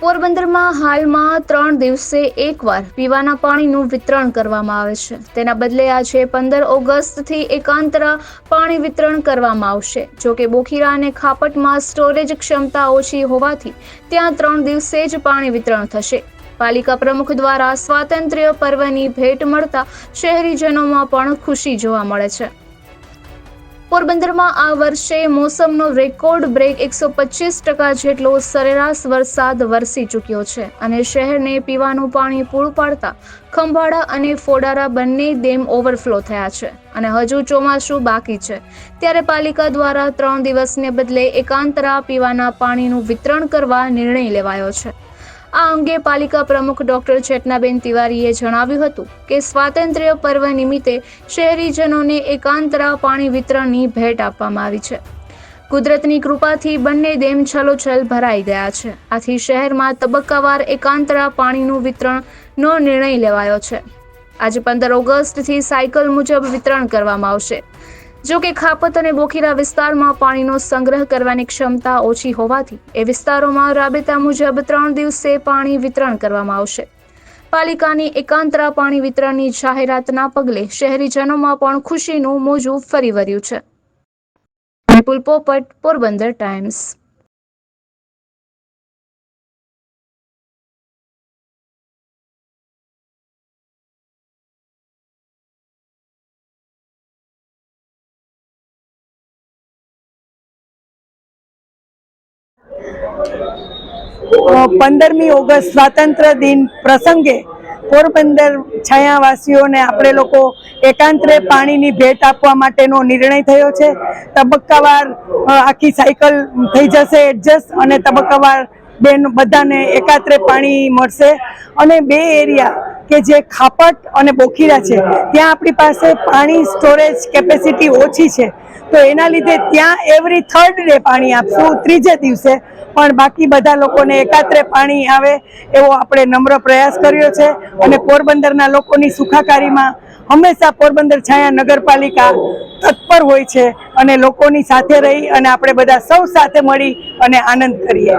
પોરબંદરમાં હાલમાં ત્રણ દિવસે એકવાર પીવાના પાણીનું વિતરણ કરવામાં આવે છે. તેના બદલે આજે પંદર ઓગસ્ટથી એકાંતરા પાણી વિતરણ કરવામાં આવશે. જો કે બોખીરા અને ખાપટમાં સ્ટોરેજ ક્ષમતા ઓછી હોવાથી ત્યાં ત્રણ દિવસે જ પાણી વિતરણ થશે. પાલિકા પ્રમુખ દ્વારા સ્વાતંત્ર્ય પર્વની ભેટ મળતા શહેરીજનોમાં પણ ખુશી જોવા મળે છે. પોરબંદરમાં આ વર્ષે મોસમનો રેકોર્ડ બ્રેક એકસો પચીસ ટકા જેટલો સરેરાશ વરસાદ વરસી ચૂક્યો છે અને શહેરને પીવાનું પાણી પૂરું પાડતા ખંભાળા અને ફોડારા બંને ડેમ ઓવરફ્લો થયા છે અને હજુ ચોમાસું બાકી છે. ત્યારે પાલિકા દ્વારા ત્રણ દિવસને બદલે એકાંતરા પીવાના પાણીનું વિતરણ કરવા નિર્ણય લેવાયો છે. આ અંગે પાલિકા પ્રમુખ ડોક્ટર ચેતનાબેન તિવારીએ જણાવ્યું હતું કે સ્વાતંત્ર્ય પર્વ નિમિત્તે શહેરીજનોને એકાંતરા પાણી વિતરણની ભેટ આપવામાં આવી છે. કુદરતની કૃપાથી બંને ડેમ છલોછલ ભરાઈ ગયા છે. આથી શહેરમાં તબક્કાવાર એકાંતરા પાણીનું વિતરણનો નિર્ણય લેવાયો છે. આજે પંદર ઓગસ્ટથી સાયકલ મુજબ વિતરણ કરવામાં આવશે. જો કે ખાપત અને બોખીરા વિસ્તારમાં પાણીનો સંગ્રહ કરવાની ક્ષમતા ઓછી હોવાથી એ વિસ્તારોમાં રાબેતા મુજબ ત્રણ દિવસે પાણી વિતરણ કરવામાં આવશે. પાલિકાની એકાંતરા પાણી વિતરણની જાહેરાતના પગલે શહેરીજનોમાં પણ ખુશીનું મોજું ફરી વર્યું છે. વિપુલ પોપટ, પોરબંદર ટાઈમ્સ. પંદરમી ઓગસ્ટ સ્વાતંત્ર્ય દિન પ્રસંગે પોરબંદર છાયાવાસીઓને આપણે લોકો એકાંતરે પાણીની ભેટ આપવા માટેનો નિર્ણય થયો છે. તબક્કાવાર આખી સાયકલ થઈ જશે એડજસ્ટ અને તબક્કાવાર બેન બધાને એકાત્રે પાણી મળશે. અને બે એરિયા કે જે ખાપટ અને બોખીરા છે, ત્યાં આપણી પાસે પાણી સ્ટોરેજ કેપેસિટી ઓછી છે. તો એના લીધે ત્યાં એવરી થર્ડ ડે પાણી આપશું, ત્રીજે દિવસે. પણ બાકી બધા લોકોને એકાત્રે પાણી આવે એવો આપણે નમ્ર પ્રયાસ કર્યો છે. અને પોરબંદરના લોકોની સુખાકારીમાં હંમેશા પોરબંદર છાયા નગરપાલિકા તત્પર હોય છે અને લોકોની સાથે રહી અને આપણે બધા સૌ સાથે મળી અને આનંદ કરીએ.